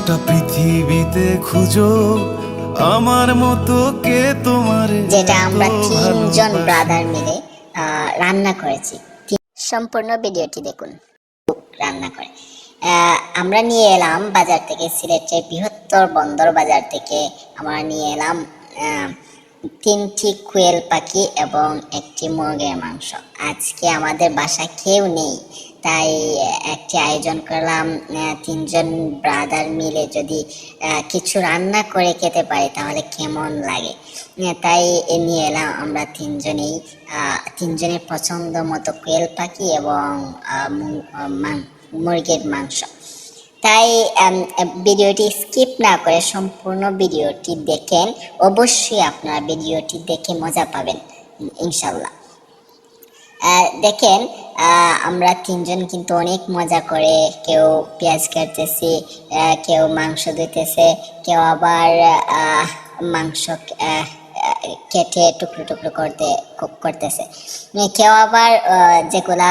গোটা পৃথিবীতে খুঁজো আমার মতো কে তোমার যেটা আমরা তিনজন ব্রাদার মিলে রান্না করেছি। সম্পূর্ণ ভিডিওটি দেখুন। রান্না করে। আহ, আমরা নিয়ে এলাম বাজার থেকে সিলেটের বৃহত্তর বন্দর বাজার থেকে আমরা নিয়ে এলাম আহ, তিনটি কুয়েল পাখি এবং একটি মুরগের মাংস। আজকে আমাদের বাসায় কেউ নেই, তাই একটি আয়োজন করলাম তিনজন ব্রাদার মিলে যদি কিছু রান্না করে খেতে পারি তাহলে কেমন লাগে? তাই নিয়ে এলাম আমরা তিনজনেই তিনজনের পছন্দ মতো কোয়েল পাখি এবং মুরগির মাংস। তাই ভিডিওটি স্কিপ না করে সম্পূর্ণ ভিডিওটি দেখেন। অবশ্যই আপনারা ভিডিওটি দেখে মজা পাবেন ইনশাল্লাহ দেখেন আমরা তিনজন কিন্তু অনেক মজা করে কেউ পেঁয়াজ কাটতেছি কেউ মাংস দিতেছে কেউ আবার মাংস কেটে টুকরো টুকরো করতে করতেছে। কেউ আবার যেগুলা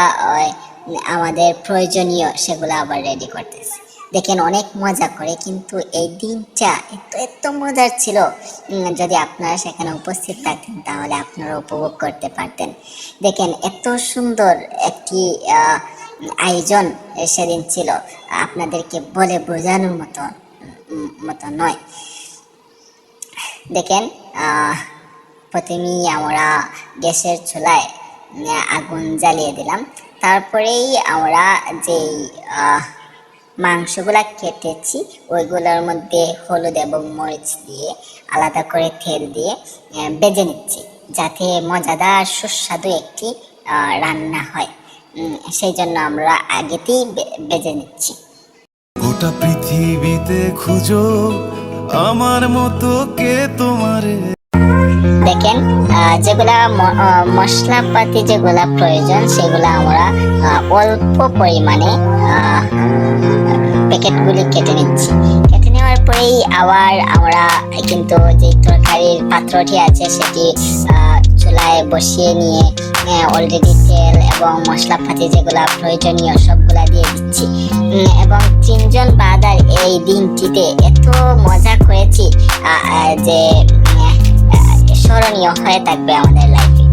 আমাদের প্রয়োজনীয় সেগুলো আবার রেডি করতেছে। দেখেন অনেক মজা করে, কিন্তু এই দিনটা এত এত মজার ছিল। যদি আপনারা সেখানে উপস্থিত থাকতেন, তাহলে আপনারা উপভোগ করতে পারতেন। দেখেন, এত সুন্দর একটি আয়োজন সেদিন ছিল, আপনাদেরকে বলে বোঝানোর মতো মতো নয়। দেখেন প্রথমেই আমরা গ্যাসের চুলায়, আগুন জ্বালিয়ে দিলাম। তারপরেই আমরা যেই মাংসগুলা কেটেছি ওইগুলোর মধ্যে হলুদ এবং মরিচ দিয়ে আলাদা করে তেল দিয়ে বেজে নিচ্ছি যাতে মজাদার সুস্বাদু একটি রান্না হয়। সেই জন্য আমরা আগেতেই বেজে নিচ্ছি। গোটা পৃথিবীতে খুঁজো আমার মতো কে তোমারে। দেখেন যেগুলা মশলাপাতি যেগুলা প্রয়োজন সেগুলা আমরা অল্প পরিমাণে প্যাকেটগুলি কেটে নিচ্ছি। কেটে নেওয়ার পরেই আবার আমরা কিন্তু যে তরকারির পাত্রটি আছে সেটি চুলায় বসিয়ে নিয়ে অলরেডি তেল এবং মশলাপাতি যেগুলা প্রয়োজনীয় সবগুলা দিয়ে দিচ্ছি। এবং তিনজন বাদার এই দিনটিতে এত মজা করেছি যে স্মরণীয় হয়ে থাকবে আমাদের লাইফে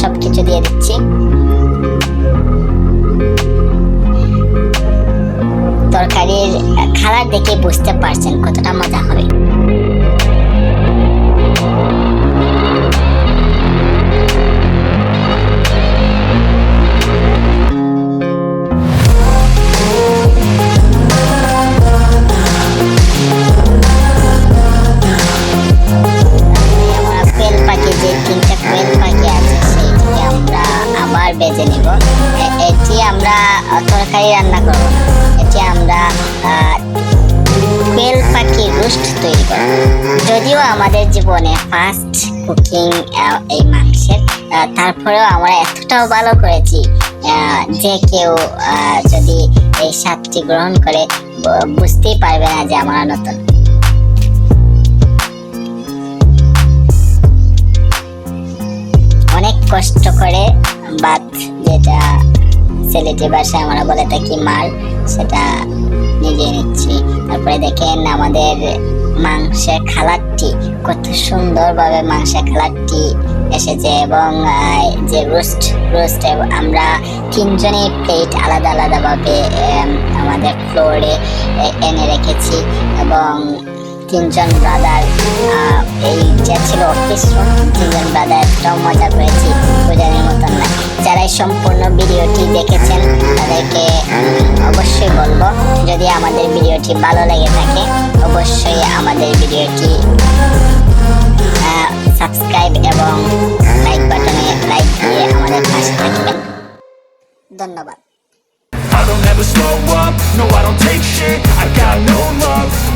সব কিছু দিয়ে দিচ্ছি। খাবার দেখে বুঝতে পারছেন কতটা মজা হবে। আবার বেজে নিব। এটি আমরা তরকারি রান্না করব। এটি আমরা কোয়েল পাখি রোস্ট তৈরি করব। যদিও আমাদের জীবনে ফার্স্ট কুকিং এই মাংসের তারপরেও আমরা এতটাও ভালো করেছি যে কেউ যদি এই স্বাদটি গ্রহণ করে বুঝতেই পারবে না যে আমরা নতুন। অনেক কষ্ট করে ভাত যেটা সিলেটি ভাষায় আমরা বলে থাকি মার, সেটা নিজে নিচ্ছি। তারপরে দেখেন আমাদের মাংসের খালারটি কত সুন্দরভাবে মাংসের খালারটি এসেছে এবং যে রোস্ট রোস্ট আমরা তিনজনই প্লেট আলাদা আলাদাভাবে আমাদের ফ্লোরে এনে রেখেছি এবং তিনজন ব্রাদার এই যে ছিল অফিস তিনজন ব্রাদার মজা করেছি। সম্পূর্ণ ভিডিওটি দেখেছেন তাদেরকে অবশ্যই বলব যদি আমাদের ভিডিওটি ভালো লেগে থাকে অবশ্যই আমাদের ভিডিওটি সাবস্ক্রাইব এবং লাইক বাটনে লাইক দিয়ে আমাদের পাশে থাকবেন। ধন্যবাদ। I don't ever slow up, no I don't take shit. I got no love.